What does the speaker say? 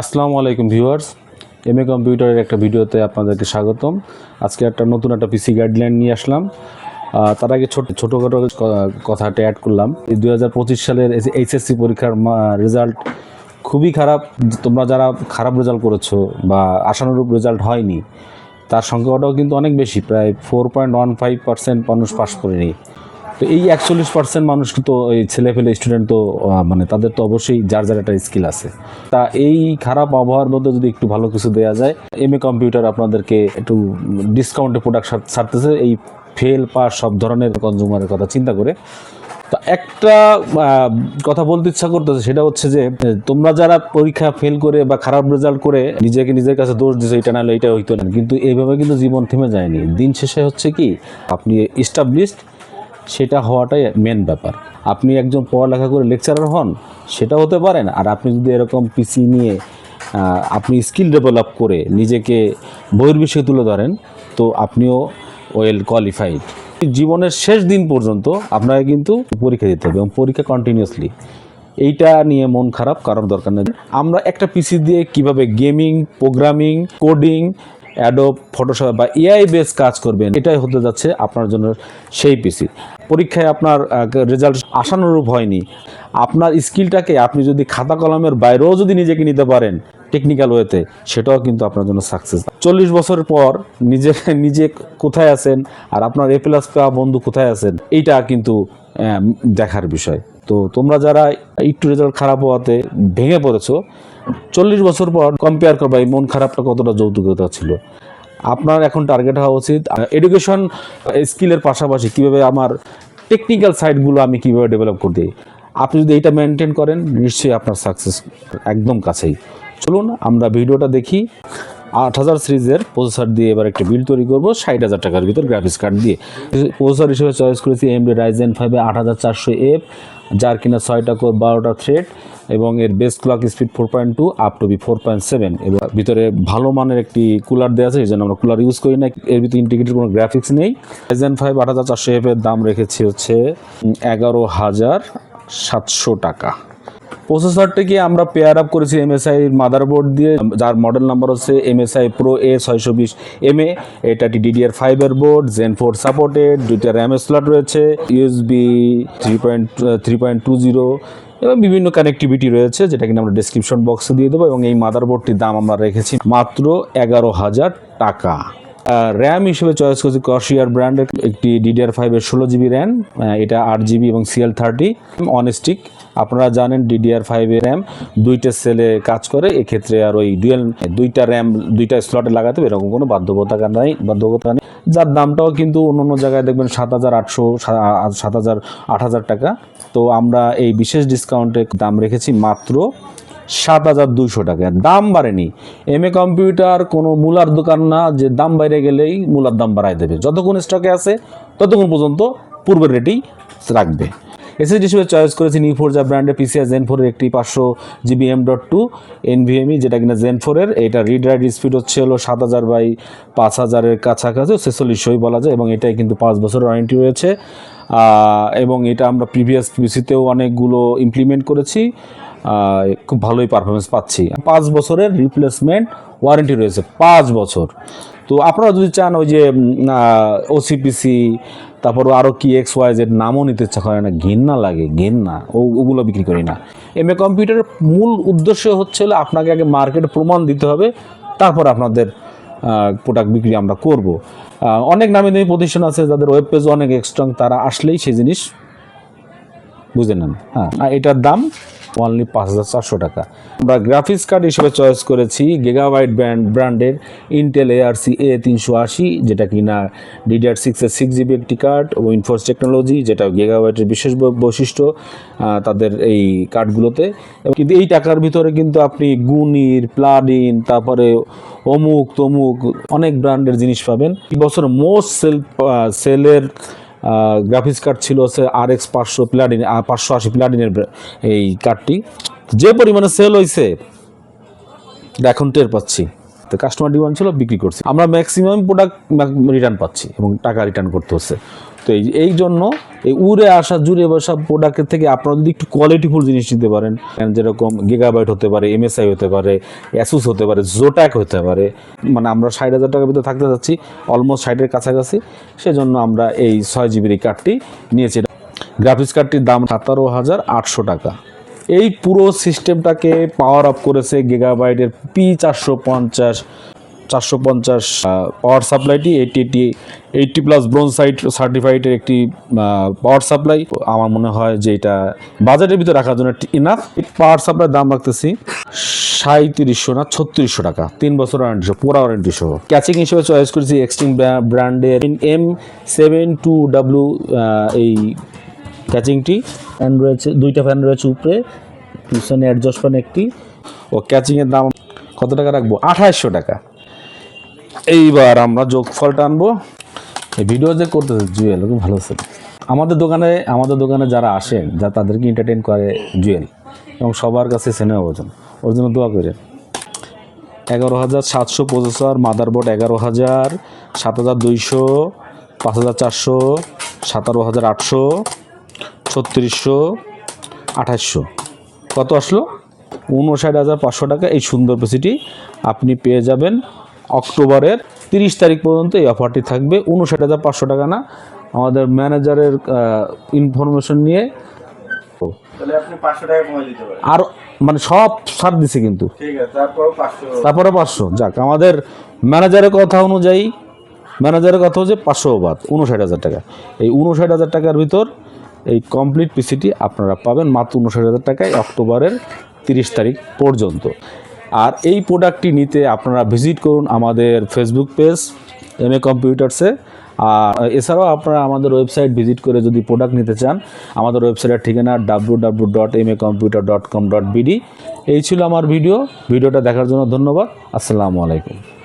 আসসালামু আলাইকুম viewers M A কম্পিউটারের একটা ভিডিওতে আপনাদেরকে স্বাগতম। আজকে একটা নতুন একটা পিসি গাইডলাইন নিয়ে আসলাম। তার আগে ছোট ছোটোখাটো কথাটা অ্যাড করলাম। এই দুই হাজার পঁচিশ সালের এইচএসসি পরীক্ষার রেজাল্ট খুবই খারাপ। তোমরা যারা খারাপ রেজাল্ট করেছ বা আশানুরূপ রেজাল্ট হয়নি, তার সংখ্যাটাও কিন্তু অনেক বেশি। প্রায় four point one five percent মানুষ পাস করেনি। তো এই একচল্লিশ পার্সেন্ট মানুষ তো এই ছেলে ফেলে স্টুডেন্ট তো মানে তাদের তো অবশ্যই যার যার একটা স্কিল আছে। তা এই খারাপ আবহাওয়ার মধ্যে যদি একটু ভালো কিছু দেওয়া যায় এম এ কম্পিউটার আপনাদেরকে একটু ডিসকাউন্টে প্রোডাক্ট ছাড়তেছে এই ফেল পাস সব ধরনের কনজিউমারের কথা চিন্তা করে। তা একটা কথা বলতে ইচ্ছা করতেছে, সেটা হচ্ছে যে, তোমরা যারা পরীক্ষা ফেল করে বা খারাপ রেজাল্ট করে, নিজেকে নিজের কাছে দোষ দিছো, এটা নাহলে এটা হইতো না। কিন্তু এইভাবে কিন্তু জীবন থেমে যায়নি। দিন শেষে হচ্ছে কি, আপনি ইস্টাবলিশড সেটা হওয়াটাই মেন ব্যাপার। আপনি একজন পড়ালেখা করে লেকচারার হন সেটা হতে পারেন আর আপনি যদি এরকম পিসি নিয়ে আপনি স্কিল ডেভেলপ করে নিজেকে বহির্বিশ্বে তুলে ধরেন, তো আপনিও ওয়েল কোয়ালিফাইড জীবনের শেষ দিন পর্যন্ত আপনাকে কিন্তু পরীক্ষা দিতে হবে এবং পরীক্ষা কন্টিনিউয়াসলি এইটা নিয়ে মন খারাপ, কারোর দরকার নেই। আমরা একটা পিসি দিয়ে কীভাবে gaming programming coding Adobe Photoshop বা এআই বেস কাজ করবেন, এটাই হতে যাচ্ছে আপনার জন্য সেই পিসি পরীক্ষায় আপনার রেজাল্ট আশানুরূপ হয়নি। আপনার স্কিলটাকে আপনি যদি খাতা কলমের বাইরেও যদি নিজেকে নিতে পারেন টেকনিক্যাল ওয়েতে সেটাও কিন্তু আপনার জন্য সাকসেস চল্লিশ বছর পর নিজে নিজে কোথায় আছেন আর আপনার এ প্লাস পাওয়া বন্ধু কোথায় আছেন, এইটা কিন্তু দেখার বিষয়। তো তোমরা যারা একটু রেজাল্ট খারাপ হওয়াতে ভেঙে পড়েছো চল্লিশ বছর পর কম্পেয়ার করবা এই মন খারাপটা কতটা যৌতুকতা ছিল? আপনার এখন টার্গেট হওয়া উচিত। এডুকেশন স্কিলের পাশাপাশি কীভাবে আমার টেকনিক্যাল সাইডগুলো আমি কীভাবে ডেভেলপ করতে আপনি যদি এইটা মেনটেন করেন, নিশ্চয়ই আপনার সাকসেস একদম কাছেই। চলুন, আমরা ভিডিওটা দেখি। আট হাজার সিরিজের প্রসেসর দিয়ে এবার একটা বিল তৈরি করব, ষাট হাজার টাকার ভিতর গ্রাফিক্স কার্ড দিয়ে। প্রসেসর হিসেবে চয়েস করেছি এমডি রাইজেন ফাইভে আট হাজার চারশো এফ যার কিনা ছয়টা কোর বারোটা থ্রেড এবং এর best clock speed four point two up to B four point seven এবং ভিতরে ভালো মানের একটি কুলার দেওয়া আছে, এই জন্য আমরা কুলার ইউজ করি না এর ভিতরে ইন্টিগ্রেটেড কোনো গ্রাফিক্স নেই। রাইজেন ফাইভ আট হাজার চারশো এফ এর দাম রেখেছি হচ্ছে এগারো হাজার সাতশো টাকা। প্রসেসরটিকে আমরা পেয়ার আপ করেছি এমএসআই মাদারবোর্ড দিয়ে, যার মডেল নাম্বার হচ্ছে এমএসআই প্রো এ ছয়শো বিশ এম এ এটা ডিডিআর ফাইভের বোর্ড জেন ফোর সাপোর্টেড দুইটা র্যাম স্লট রয়েছে USB three point three point two zero এবং বিভিন্ন কানেক্টিভিটি রয়েছে, যেটা কিনা আমরা ডিসক্রিপশন বক্সে দিয়ে দেবো, এবং এই মাদারবোর্ডটির দাম আমরা রেখেছি মাত্র এগারো হাজার টাকা। র্যাম হিসেবে চয়েস করেছি কশিয়ার ব্র্যান্ডের একটি ডিডিআর ফাইভের ষোলো জিবি র্যাম এটা আট জিবি এবং সিএল থার্টি অনস্টিক আপনারা জানেন ডিডিআর ফাইভের র্যাম দুইটা সেলে কাজ করে, এক্ষেত্রে আর ওই ডুয়েল দুইটা র্যাম দুইটা স্লটে লাগাতে হবে, এরকম কোনো বাধ্যবাধকতা নাই বাধ্যকতা নেই। যার দামটাও কিন্তু অন্য অন্য জায়গায় দেখবেন সাত হাজার আটশো সাত হাজার আট হাজার টাকা। তো আমরা এই বিশেষ ডিসকাউন্টে দাম রেখেছি মাত্র সাত হাজার দুইশো টাকা। দাম বাড়েনি। এম এ কম্পিউটার কোনো মূলার দোকান না, যে দাম বাইরে গেলেই মূলার দাম বাড়ায় দেবে। যতক্ষণ স্টকে আছে, ততক্ষণ পর্যন্ত পূর্বের রেটেই রাখবে। এসএসডি হিসেবে চয়েস করেছি নিউ ফোরজা ব্র্যান্ডের পিসিআর জেন ফোরের একটি পাঁচশো GB M dot two NVMe যেটা কিনা জেন ফোরের এটা রিড রাইড স্পিড হচ্ছে হলো সাত হাজার বাই পাঁচ হাজারের কাছাকাছি ছেচল্লিশশোই বলা যায়, এবং এটাই কিন্তু পাঁচ বছরের ওয়ারেন্টি রয়েছে। এবং এটা আমরা প্রিভিয়াস পিসিতেও অনেকগুলো ইমপ্লিমেন্ট করেছি। খুব ভালোই পারফরমেন্স পাচ্ছি। পাঁচ বছরের রিপ্লেসমেন্ট ওয়ারেন্টি রয়েছে, পাঁচ বছর। তো আপনারা যদি চান ওই যে ওসিপিসি তারপর আরও কি এক্স ওয়াই জেড নামও নিতে ইচ্ছা করে না, ঘেন্না লাগে, ঘেন্না, ও, ওগুলো বিক্রি করি না। এম এ কম্পিউটারের মূল উদ্দেশ্য হচ্ছে আপনাকে আগে মার্কেটে প্রমাণ দিতে হবে, তারপর আপনাদের প্রোডাক্ট বিক্রি আমরা করব। অনেক নামি দামি প্রতিষ্ঠান আছে যাদের ওয়েব পেজ অনেক স্ট্রং তারা আসলেই সেই জিনিস বুঝে নেন। হ্যাঁ এটার দাম অনলি পাঁচ হাজার চারশো টাকা। আমরা গ্রাফিক্স কার্ড হিসেবে চয়েস করেছি গেগাবাইট ব্র্যান্ড ব্র্যান্ডের ইন্টেল এআরসি এ তিনশো আশি যেটা কিনা ডিডিআর সিক্সের সিক্স জিবি একটি কার্ড ও ইনফোর্স টেকনোলজি যেটা গেগাবাইটের বিশেষ বৈশিষ্ট্য তাদের এই কার্ডগুলোতে কিন্তু এই টাকার ভিতরে কিন্তু আপনি গুনির প্লাডিন তারপরে অমুক, তমুক অনেক ব্র্যান্ডের জিনিস পাবেন। এই বছর মোস্ট সেল সেলের গ্রাফিক্স কার্ড ছিল হচ্ছে আর এক্স পাঁচশো প্লাডিন পাঁচশো আশি প্লাডিনের এই কার্ডটি যে পরিমাণে সেল হয়েছে এখন টের পাচ্ছি। তো কাস্টমার ডিমান্ড ছিল, বিক্রি করছি। আমরা ম্যাক্সিমাম প্রোডাক্ট রিটার্ন পাচ্ছি এবং টাকা রিটার্ন করতে হচ্ছে। তো এই এই জন্য এই উড়ে আসা, জুড়ে বসা প্রোডাক্টের থেকে আপনারা যদি একটু কোয়ালিটিফুল জিনিস নিতে পারেন যেরকম গিগাবাইট হতে পারে এমএসআই হতে পারে অ্যাসুস হতে পারে জোট্যাক হতে পারে মানে আমরা ষাট হাজার টাকার ভিতরে থাকতে যাচ্ছি অলমোস্ট ষাটের কাছাকাছি, সেজন্য আমরা এই ছয় জিবির এই কার্ডটি নিয়েছি। গ্রাফিক্স কার্ডটির দাম সতেরো হাজার আটশো টাকা। এই পুরো সিস্টেমটাকে পাওয়ার আপ করেছে গিগাবাইটের পি চারশো পঞ্চাশ চারশো পঞ্চাশ power সাপ্লাইটি eighty eighty eighty plus bronze site সার্টিফাইডের একটি পাওয়ার সাপ্লাই আমার মনে হয় যে এটা বাজেটের ভিতরে রাখার জন্য ইনাফ পাওয়ার সাপ্লাই দাম রাখতেছি সাঁত্রিশশো না ছত্রিশশো টাকা। তিন বছর ওয়ারেন্টি পুরো ওয়ারেন্টি সহ। ক্যাচিং হিসেবে চয়েস করেছি এক্সট্রিম ব্র্যান্ডের এম সেভেন টু ডাব্লু এই ক্যাচিংটি ফ্যান রয়েছে, দুইটা ফ্যান রয়েছে উপরে, পিছনে অ্যাডজাস্ট ফ্যান একটি। ও ক্যাচিংয়ের দাম কত টাকা রাখব? আঠাশশো টাকা। এইবার আমরা যোগফলটা আনব। এই ভিডিও যে করতেছে, জুয়েল, খুব ভালো ছিল আমাদের দোকানে আমাদের দোকানে যারা আসেন, যা তাদেরকে এন্টারটেন করে জুয়েল, এবং সবার কাছে স্নেহ ওজন ওর জন্য দোয়া করে এগারো হাজার সাতশো প্রসেসর মাদারবোর্ড এগারো হাজার, সাত হাজার দুইশো, পাঁচ হাজার চারশো, সাতারো হাজার আটশো, ছত্রিশশো, আঠাশশো। কত আসলো? উনষাট হাজার পাঁচশো টাকা। এই সুন্দর পিসিটি আপনি পেয়ে যাবেন। অক্টোবরের তিরিশ তারিখ পর্যন্ত এই অফারটি থাকবে। উনষাট হাজার পাঁচশো টাকা না। আমাদের ম্যানেজারের ইনফরমেশন নিয়ে। আর মানে সব ছাড় দিছে কিন্তু। তারপরে পাঁচশো। যাক আমাদের ম্যানেজারের কথা অনুযায়ী ম্যানেজারের কথা হচ্ছে পাঁচশো বাদ উনষাট হাজার টাকা। এই উনষাট হাজার টাকার ভিতর এই কমপ্লিট পিসিটি আপনারা পাবেন মাত্র উনষাট হাজার টাকায় অক্টোবরের তিরিশ তারিখ পর্যন্ত। আর এই প্রোডাক্টটি নিতে আপনারা ভিজিট করুন আমাদের ফেসবুক পেজ এম এ। কম্পিউটার্সে আর এছাড়াও আপনারা আমাদের ওয়েবসাইট ভিজিট করে যদি প্রোডাক্ট নিতে চান, আমাদের ওয়েবসাইটের ঠিকানা W W dot M A computer dot com dot BD এই ছিল আমার ভিডিও ভিডিওটা দেখার জন্য ধন্যবাদ। আসসালামু আলাইকুম।